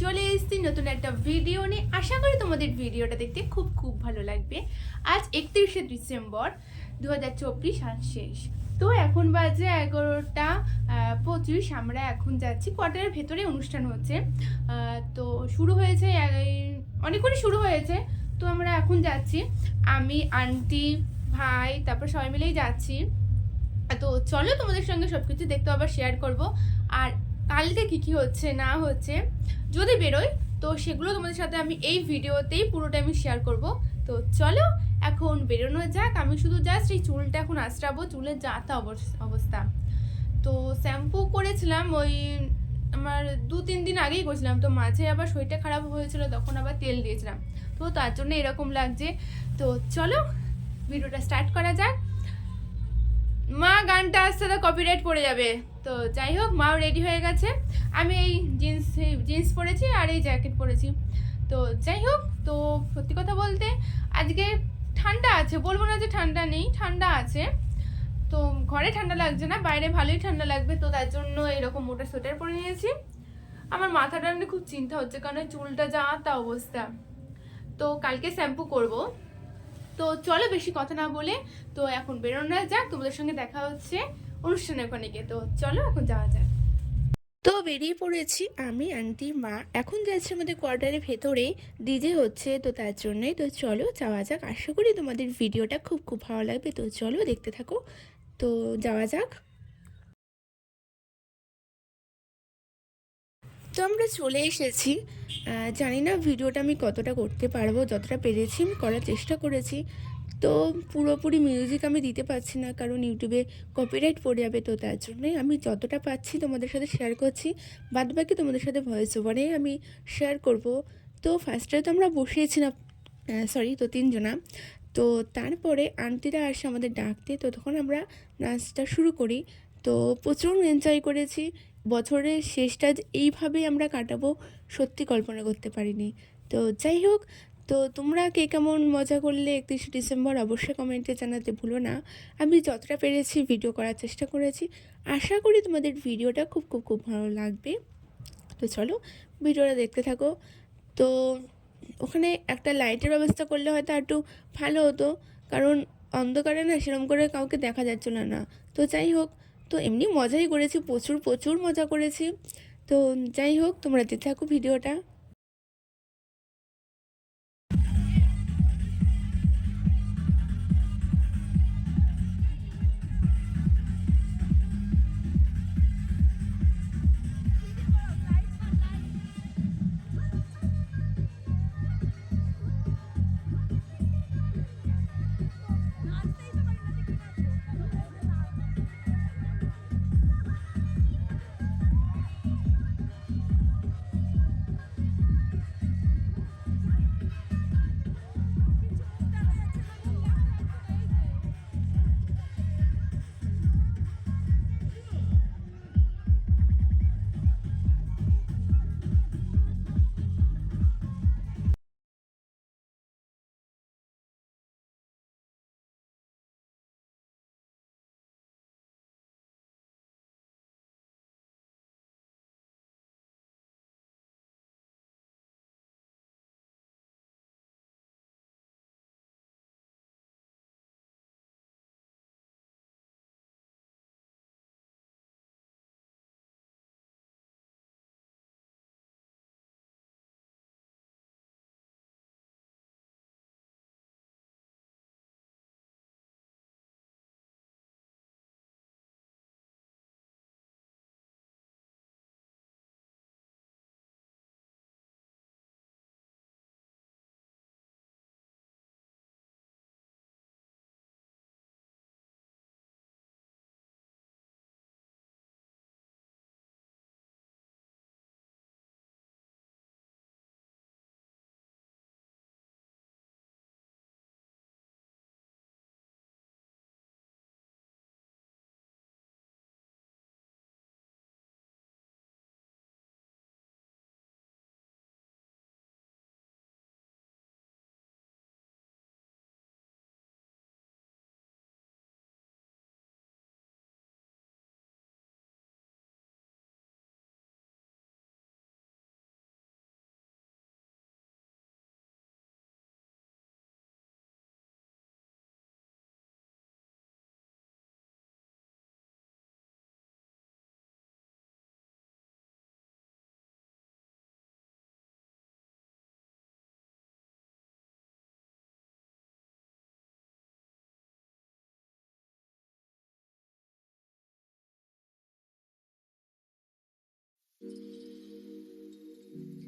চলে এসেছি নতুন একটা ভিডিও নিয়ে। আশা করি তোমাদের ভিডিওটা দেখতে খুব খুব ভালো লাগবে। আজ একত্রিশে ডিসেম্বর দু হাজার চব্বিশ আজ শেষ। তো এখন বাজে এগারোটা পঁচিশ। আমরা এখন যাচ্ছি কোয়ার্টারের ভেতরে অনুষ্ঠান হচ্ছে। তো শুরু হয়েছে অনেকক্ষণই শুরু হয়েছে। তো আমরা এখন যাচ্ছি। আমি, আন্টি, ভাই, তারপর সবাই মিলেই যাচ্ছি। তো চলো তোমাদের সঙ্গে সব কিছু দেখতে আবার শেয়ার করব। আর কালকে কী কী হচ্ছে, না হচ্ছে, যদি বেরোয়, তো সেগুলো তোমাদের সাথে আমি এই ভিডিওতেই পুরোটা আমি শেয়ার করব। তো চলো, এখন বেরোনো যাক। আমি শুধু জাস্ট এই চুলটা এখন আশ্রাবো চুলের যা তা অবস- অবস্থা। তো শ্যাম্পু করেছিলাম ওই আমার দু, তিন দিন আগেই করেছিলাম। তো মাঝে আবার শরীরটা খারাপ হয়েছিল, তখন আবার তেল দিয়েছিলাম। তো তার জন্য এরকম লাগছে। তো চলো, ভিডিওটা স্টার্ট করা যাক। মা, গানটা আসতে তো কপিরাইট পড়ে যাবে। তো যাই হোক, মাও রেডি হয়ে গেছে। আমি এই জিন্স জিন্স পরেছি আর এই জ্যাকেট পরেছি। তো যাই হোক, তো সত্যি কথা বলতে আজকে ঠান্ডা আছে, বলব না যে ঠান্ডা নেই, ঠান্ডা আছে। তো ঘরে ঠান্ডা লাগছে না, বাইরে ভালোই ঠান্ডা লাগবে, তো তার জন্য এরকম মোটা সোয়েটার পরে নিয়েছি। আমার মাথাটা নিয়ে খুব চিন্তা হচ্ছে, কারণ চুলটা যা তা অবস্থা। তো কালকে শ্যাম্পু করব। তো চলো বেশি কথা না বলে, তো এখন বেরোনো যাক, তোমাদের সঙ্গে দেখা হচ্ছে। অনুষ্ঠানের ওখানে গিয়ে তো চলো এখন যাওয়া যাক। তো বেরিয়ে পড়েছি আমি, আন্টি, মা। এখন যাচ্ছি আমাদের কোয়ার্টারের ভেতরে। ডিজে হচ্ছে, তো তার জন্যই তো চলো যাওয়া যাক। আশা করি তোমাদের ভিডিওটা খুব খুব ভালো লাগবে। তো চলো দেখতে থাকো। তো যাওয়া যাক। তো আমরা চলে এসেছি। জানি না ভিডিওটা আমি কতটা করতে পারব, যতটা পেরেছি আমি করার চেষ্টা করেছি। তো পুরোপুরি মিউজিক আমি দিতে পারছি না, কারণ ইউটিউবে কপিরাইট পড়ে যাবে, তো তার জন্যই আমি যতটা পাচ্ছি তোমাদের সাথে শেয়ার করছি। বাদ বাকি তোমাদের সাথে ভয়েস ওভারে আমি শেয়ার করব। তো ফার্স্টে তো আমরা বসিয়েছিলাম সরি তো তিনজনা। তো তারপরে আন্টিরা আসে আমাদের ডাকতে, তো তখন আমরা নাচটা শুরু করি। তো প্রচুর এনজয় করেছি। বছরের শেষটা যে এইভাবেই আমরা কাটাবো, সত্যি কল্পনা করতে পারিনি। তো যাই হোক তো তোমরা কে কেমন মজা করলে একত্রিশে ডিসেম্বর অবশ্যই কমেন্টে জানাতে ভুলো না। আমি যতটা পেরেছি ভিডিও করার চেষ্টা করেছি। আশা করি তোমাদের ভিডিওটা খুব খুব খুব ভালো লাগবে। তো চলো ভিডিওটা দেখতে থাকো। তো ওখানে একটা লাইটের ব্যবস্থা করলে হয়তো একটু ভালো হতো। কারণ অন্ধকারে না সেরকম করে কাউকে দেখা যাচ্ছিল না। তো যাই হোক, তো এমনি মজাই করেছি, প্রচুর প্রচুর মজা করেছি। তো যাই হোক, তোমরা দেখতে থাকো ভিডিওটা। Thank you.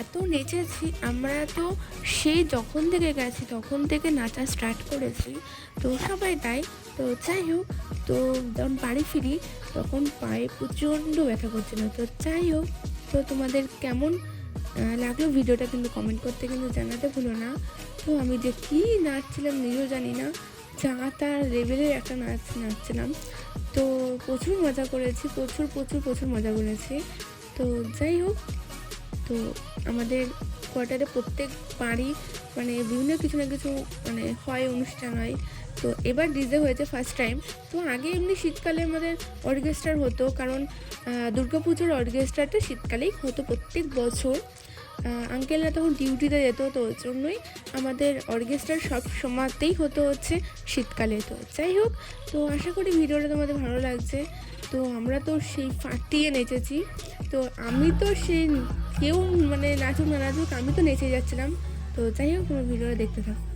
এত নেচেছি, আমরা তো সেই যখন থেকে গেছি, তখন থেকে নাচা স্টার্ট করেছি। তো সবাই তাই। তো যাই হোক, তো যখন বাড়ি ফিরি, তখন পায়ে প্রচণ্ড ব্যথা করছিল। তো যাই হোক, তো তোমাদের কেমন লাগল ভিডিওটা কিন্তু কমেন্ট করতে কিন্তু জানাতে ভুলো না। তো আমি যে কী নাচছিলাম নিজেও জানি না, যা তার লেভেলের একটা নাচ, নাচছিলাম। তো প্রচুর মজা করেছি, প্রচুর প্রচুর প্রচুর মজা করেছি। তো যাই হোক তো আমাদের কোয়ার্টারে প্রত্যেক বাড়ি মানে বিভিন্ন কিছু না কিছু মানে হয়, অনুষ্ঠান হয়। তো এবার ডিজে হয়েছে ফার্স্ট টাইম তো আগে এমনি শীতকালে আমাদের অর্কেস্ট্রার হতো, কারণ দুর্গা পুজোর অর্কেস্ট্রাটা শীতকালেই হতো প্রত্যেক বছর। আঙ্কেলরা তখন ডিউটিতে যেত, তো ওই জন্যই আমাদের অর্কেস্ট্রার সব সময়তেই হতো হচ্ছে শীতকালে। তো যাই হোক, তো আশা করি ভিডিওটা তোমাদের ভালো লাগছে। তো আমরা তো সেই ফাটিয়ে নেচেছি। তো আমি তো সেই কেউ মানে নাচুক না নাচুক, আমি তো নেচে যাচ্ছিলাম। তো যাই হোক তোমার ভিডিওটা দেখতে থাকো।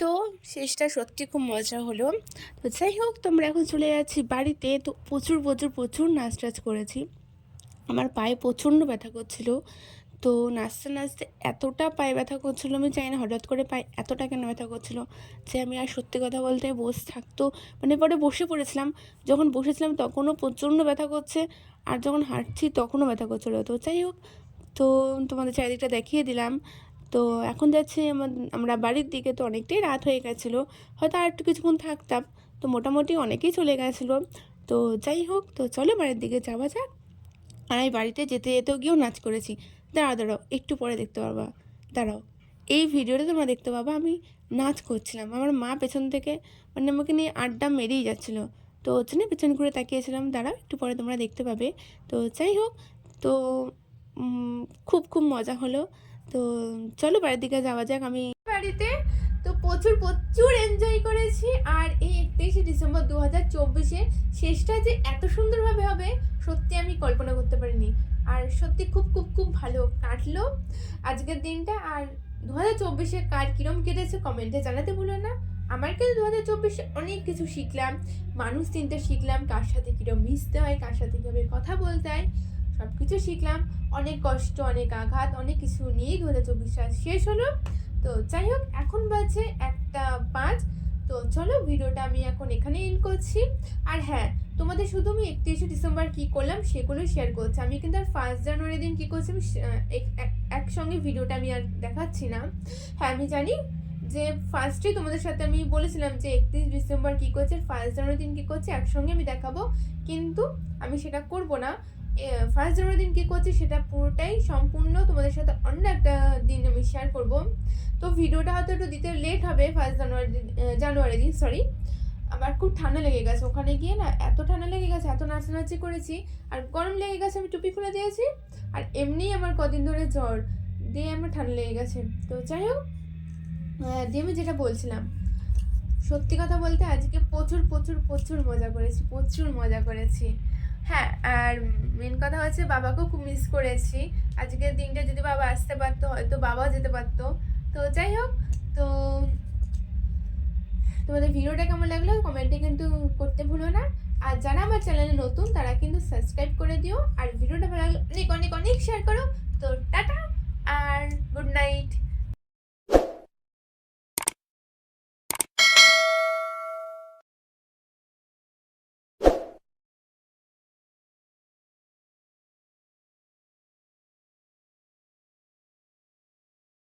তো শেষটা সত্যি খুব মজা হলো। তো যাই হোক, তোমরা এখন চলে যাচ্ছি বাড়িতে। তো প্রচুর প্রচুর প্রচুর নাচ টাচ করেছি। আমার পায়ে প্রচণ্ড ব্যথা করছিল। তো নাচতে নাচতে এতটা পায়ে ব্যথা করছিল, আমি চাই না হঠাৎ করে পায়ে এতটা কেন ব্যথা করছিল যে আমি আর সত্যি কথা বলতে বসে থাকতো মানে পরে বসে পড়েছিলাম। যখন বসেছিলাম তখনও প্রচণ্ড ব্যথা করছে আর যখন হাঁটছি তখনও ব্যথা করছিল। তো যাই হোক, তো তোমাদের চারিদিকটা দেখিয়ে দিলাম। তো এখন যাচ্ছি আমার বাড়ির দিকে তো অনেকটাই রাত হয়ে গেছিল, হয়তো আর একটু কিছুক্ষণ থাকতাম, তো মোটামুটি অনেকেই চলে গেছিল। তো যাই হোক, তো চলো বাড়ির দিকে যাওয়া যাক। আর আমি বাড়িতে যেতে যেতেও গিয়েও নাচ করেছি। দাঁড়াও দাঁড়াও, একটু পরে দেখতে পাবা। দাঁড়াও, এই ভিডিওটা তোমরা দেখতে পাবা, আমি নাচ করছিলাম। আমার মা পেছন থেকে মানে আমাকে নিয়ে আড্ডা মেরেই যাচ্ছিল। তো হচ্ছে না পেছন ঘুরে তাকিয়েছিলাম। দাঁড়াও, একটু পরে তোমরা দেখতে পাবে। তো যাই হোক, তো খুব খুব মজা হলো। তো চলো বাড়ির দিকে যাওয়া যাক, আমি বাড়িতে তো প্রচুর প্রচুর এনজয় করেছি। আর এই একত্রিশে ডিসেম্বর দু হাজার চব্বিশে শেষটা যে এত সুন্দরভাবে হবে, সত্যি আমি কল্পনা করতে পারিনি। আর সত্যি খুব খুব খুব ভালো কাটলো আজকের দিনটা। আর দু হাজার চব্বিশে কার কিরম কেটেছে কমেন্টে জানাতে ভুলো না। আমার কিন্তু দু হাজার চব্বিশে অনেক কিছু শিখলাম, মানুষ চিনতে শিখলাম, কার সাথে কীরকম মিশতে হয়, কার সাথে কীভাবে কথা বলতে হয়। সব কিছু শিখলাম। অনেক কষ্ট, অনেক আঘাত, অনেক কিছু নিয়েই দু হাজার চব্বিশ সাল শেষ হলো। তো যাই হোক, এখন বাজে একটা পাঁচ। তো চলো ভিডিওটা আমি এখন এখানে এন্ড করছি। আর হ্যাঁ তোমাদের শুধু আমি একত্রিশে ডিসেম্বর কী করলাম সেগুলো শেয়ার করছি। আমি কিন্তু আর ফার্স্ট জানুয়ারি দিন কী করছি আমি এক- এক- একসঙ্গে ভিডিওটা আমি আর দেখাচ্ছি না। হ্যাঁ আমি জানি যে ফার্স্টে তোমাদের সাথে আমি বলেছিলাম যে একত্রিশ ডিসেম্বর কী করছে ফার্স্ট জানুয়ারি দিন কী করছে, একসঙ্গে আমি দেখাবো। কিন্তু আমি সেটা করব না। ফার্স্ট জানুয়ারি দিন কী করছি সেটা পুরোটাই সম্পূর্ণ তোমাদের সাথে অন্য একটা দিন আমি শেয়ার করব। তো ভিডিওটা হয়তো একটু দিতে লেট হবে ফার্স্ট জানুয়ারি জানুয়ারি দিন সরি আমার খুব ঠান্ডা লেগে গেছে, ওখানে গিয়ে না এত ঠান্ডা লেগে গেছে, এত নাচানাচি করেছি, আর গরম লেগে গেছে, আমি টুপি খুলে দিয়েছি, আর এমনিই আমার কদিন ধরে জ্বর, দিয়ে আমার ঠান্ডা লেগে গেছে। তো যাই হোক দিয়ে আমি যেটা বলছিলাম, সত্যি কথা বলতে আজকে প্রচুর প্রচুর প্রচুর মজা করেছি, প্রচুর মজা করেছি। হ্যাঁ আর মেন কথা হচ্ছে বাবাকেও খুব মিস করেছি। আজকের দিনটা যদি বাবা আসতে পারতো, হয়তো বাবাও যেতে পারতো। তো যাই হোক, তো তোমাদের ভিডিওটা কেমন লাগল কমেন্টে কিন্তু করতে ভুলো না। আর যারা আমার চ্যানেলে নতুন, তারা কিন্তু সাবস্ক্রাইব করে দিও। আর ভিডিওটা ভালো লাগলে অনেক অনেক অনেক শেয়ার করো। তো টাটা, আর গুড নাইট